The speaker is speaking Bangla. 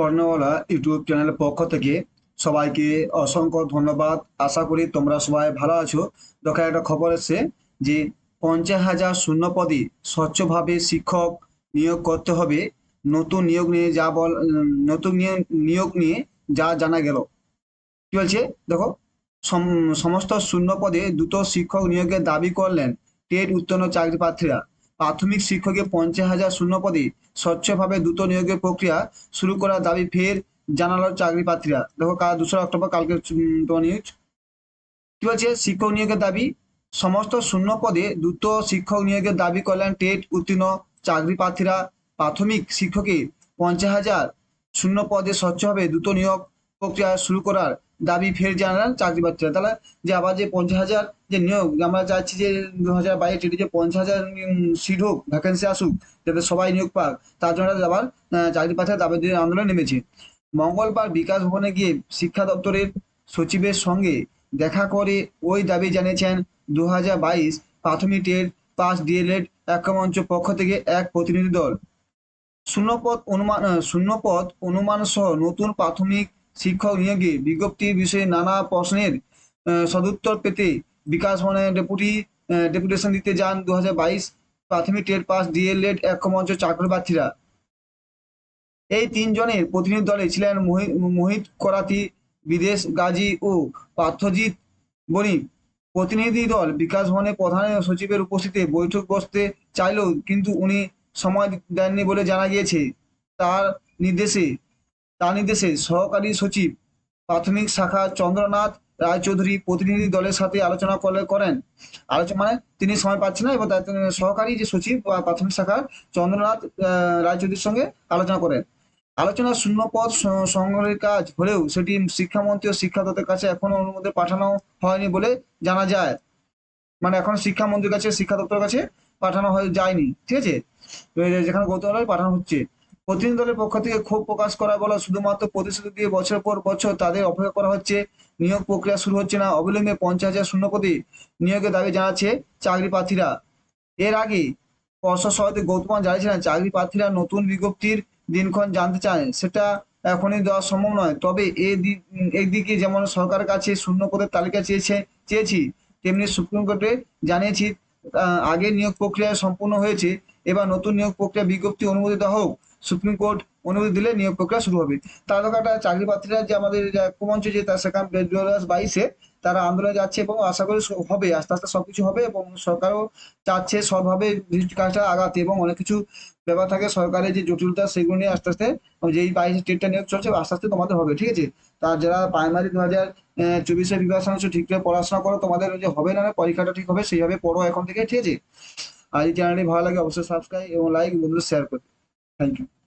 কর্ণওয়ালা ইউটিউব চ্যানেলের পক্ষ থেকে সবাইকে অসংখ্য ধন্যবাদ। আশা করি তোমরা সবাই ভালো আছো। দেখো, একটা খবর এসছে যে পঞ্চাশ হাজার শূন্য পদে স্বচ্ছভাবে শিক্ষক নিয়োগ করতে হবে। নতুন নিয়োগ নিয়ে যা বল নতুন নিয়োগ নিয়ে যা জানা গেল। কি বলছে? দেখো, সম- সমস্ত শূন্য পদে দুটো শিক্ষক নিয়োগের দাবি করলেন টেট উত্তীর্ণ চাকরি প্রার্থীরা প্রাথমিক শিক্ষকের পঞ্চাশ হাজার শূন্য পদে স্বচ্ছভাবে দ্রুত নিয়োগের প্রক্রিয়া শুরু করার দাবি ফের জানালো চাকরি প্রার্থীরা। দেখো, কাল দোসরা অক্টোবর কালকে নিউজ কি বলছে? শিক্ষক নিয়োগের দাবি, সমস্ত শূন্য পদে দ্রুত শিক্ষক নিয়োগের দাবি করলেন টেট উত্তীর্ণ চাকরি প্রার্থীরা। প্রাথমিক শিক্ষকের পঞ্চাশ হাজার শূন্য পদে স্বচ্ছভাবে দ্রুত নিয়োগ প্রক্রিয়া শুরু করার দাবি ফের জানালেন চাকরি প্রার্থীরা তাহলে যে আবার যে পঞ্চাশ হাজার যে নিয়োগ, আমরা চাচ্ছি যে দু হাজার বাইশ যে পঞ্চাশ হাজার সিট হোক ভ্যাকেন্সি আসুক, যাতে সবাই নিয়োগ পাক, তার জন্য আবার চাকরি প্রার্থীরা দাবি আন্দোলন নেমেছে। মঙ্গলবার বিকাশ ভবনে গিয়ে শিক্ষা দপ্তরের সচিবের সঙ্গে দেখা করে ওই দাবি জানিয়েছেন দু হাজার বাইশ প্রাথমিক টেট পাস ডিএলএড ঐক্যমঞ্চ পক্ষ থেকে এক প্রতিনিধি দল। শূন্যপদ অনুমান শূন্যপদ অনুমান সহ নতুন প্রাথমিক শিক্ষক নিয়োগে বিজ্ঞপ্তির বিষয়ে নানা প্রশ্নের সদুত্তর পেতে বিকাশ ভবনে ডেপুটি ডেপুটেশন দিতে যান দু হাজার বাইশ প্রাথমিক টেট পাস ডিএলএড ঐক্যমঞ্চ চাকরি প্রার্থীরা এই তিনজনের প্রতিনিধি দলে ছিলেন মোহি- মোহিত করাতি, বিদেশ গাজী ও পার্থজিৎ বণিক। প্রতিনিধি দল বিকাশ ভবনে প্রধান সচিবের উপস্থিতিতে বৈঠক বসতে চাইলেও কিন্তু উনি সময় দেননি বলে জানা গিয়েছে। তার নির্দেশে তার নির্দেশে সহকারী সচিব প্রাথমিক শাখা চন্দ্রনাথ রায়চৌধুরী প্রতিনিধি দলের সাথে আলোচনা করে করেন। আলোচনা মানে তিনি সময় পাচ্ছেন না এবং সহকারী যে সচিব বা প্রাথমিক শাখার চন্দ্রনাথ রায়চৌধুরীর সঙ্গে আলোচনা করেন। আলোচনা শূন্য পদ সংগ্রহের কাজ হলেও সেটি শিক্ষামন্ত্রী ও শিক্ষা কাছে এখনও অনুমোদন পাঠানো হয়নি বলে জানা যায়। মানে এখন শিক্ষামন্ত্রীর কাছে শিক্ষা দপ্তরের কাছে পাঠানো হয়ে যায়নি। ঠিক আছে? যেখানে গৌতম পাঠানো হচ্ছে। প্রতিনিধি দলের পক্ষ থেকে ক্ষোভ প্রকাশ করা বলা শুধুমাত্র প্রতিশ্রুতি দিয়ে বছর পর বছর তাদের অপেক্ষা করা হচ্ছে। নিয়োগ প্রক্রিয়া শুরু হচ্ছে না। অবিলম্বে পঞ্চাশ হাজার শূন্য পদে নিয়োগের দাবি জানাচ্ছে চাকরি প্রার্থীরা। এর আগে পর্ষদ সভাপতি গৌতম জানিয়েছিলেন, চাকরি প্রার্থীরা নতুন বিজ্ঞপ্তির দিনক্ষণ জানতে চায়। সেটা এখনই দেওয়া সম্ভব নয়। তবে এই দিক একদিকে যেমন সরকারের কাছে শূন্য পদের তালিকা চেয়েছে, চেয়েছি, তেমনি সুপ্রিম কোর্টে জানিয়েছি আগে নিয়োগ প্রক্রিয়া সম্পূর্ণ হয়েছে। এবার নতুন নিয়োগ প্রক্রিয়া বিজ্ঞপ্তি অনুমোদিত হোক। সুপ্রিম কোর্ট অনুমতি দিলে নিয়োগ প্রক্রিয়া শুরু হবে। তার চাকরি প্রার্থীরা যে আমাদের, যে ঐক্যমঞ্চ যে তার সেখান দু হাজার বাইশে তারা আন্দোলনে যাচ্ছে এবং আশা করি হবে, আস্তে আস্তে সবকিছু হবে এবং সরকারও চাচ্ছে সবভাবে কাজটা আগাতে এবং অনেক কিছু ব্যাপার থাকে সরকারের যে জটিলতা সেগুলো নিয়ে আস্তে আস্তে যেই বাইশ স্টেটটা নিয়োগ চলছে আস্তে আস্তে তোমাদের হবে, ঠিক আছে? তার যারা প্রাইমারি দু হাজার চব্বিশে বিভাগ সাংশ ঠিকঠাক পড়াশোনা করো, তোমাদের যে হবে না না, পরীক্ষাটা ঠিক হবে, সেইভাবে পড়ো এখন থেকে, ঠিক আছে? আর এই চ্যানেলটি ভালো লাগে অবশ্যই সাবস্ক্রাইব এবং লাইক বন্ধুদের শেয়ার করবে। Thank you.